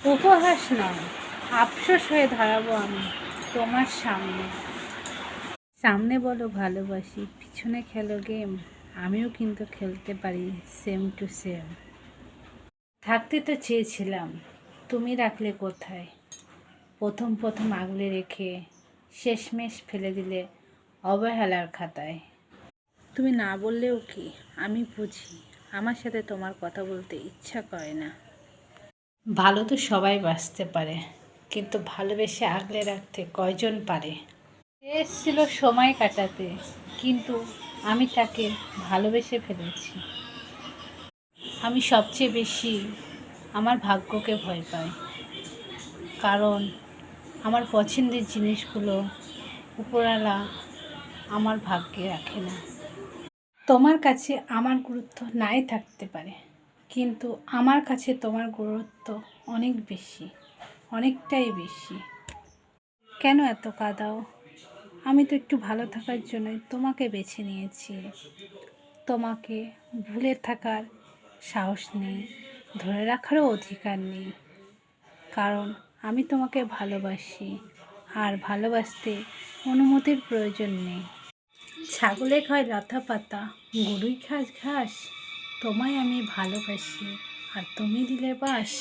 উপহাস নয়, আফসোস হয়ে দাঁড়াবো আমি তোমার সামনে। সামনে বলো ভালোবাসি, পিছনে খেলো গেম, আমিও কিন্তু খেলতে পারি সেম টু সেম থাকতে তো চেয়েছিলাম, তুমি রাখলে কোথায়? প্রথম প্রথম আগলে রেখে শেষমেশ ফেলে দিলে অবহেলার খাতায়। তুমি না বললেও কি, আমি বুঝি, আমার সাথে তোমার কথা বলতে ইচ্ছা করে না। ভালো তো সবাই বাঁচতে পারে, কিন্তু ভালোবেসে আগলে রাখতে কয়জন পারে? এসেছিল সময় কাটাতে, কিন্তু আমি তাকে ভালোবেসে ফেলেছি। আমি সবচেয়ে বেশি আমার ভাগ্যকে ভয় পাই, কারণ আমার পছন্দের জিনিসগুলো উপরওয়ালা আমার ভাগ্যে রাখে না। তোমার কাছে আমার গুরুত্ব নাই থাকতে পারে। কিন্তু আমার কাছে তোমার গুরুত্ব অনেক বেশি, অনেকটাই বেশি। কেন এত কাদাও? আমি তো একটু ভালো থাকার জন্যই তোমাকে বেছে নিয়েছি। তোমাকে ভুলে থাকার সাহস নেই, ধরে রাখারও অধিকার নেই। কারণ আমি তোমাকে ভালোবাসি, আর ভালোবাসতে অনুমতির প্রয়োজন নেই। ছাগলে খায় লতা পাতা গরুই খাস ঘাস। তোমায় আমি ভালোবাসি আর তুমি দিলে বাস।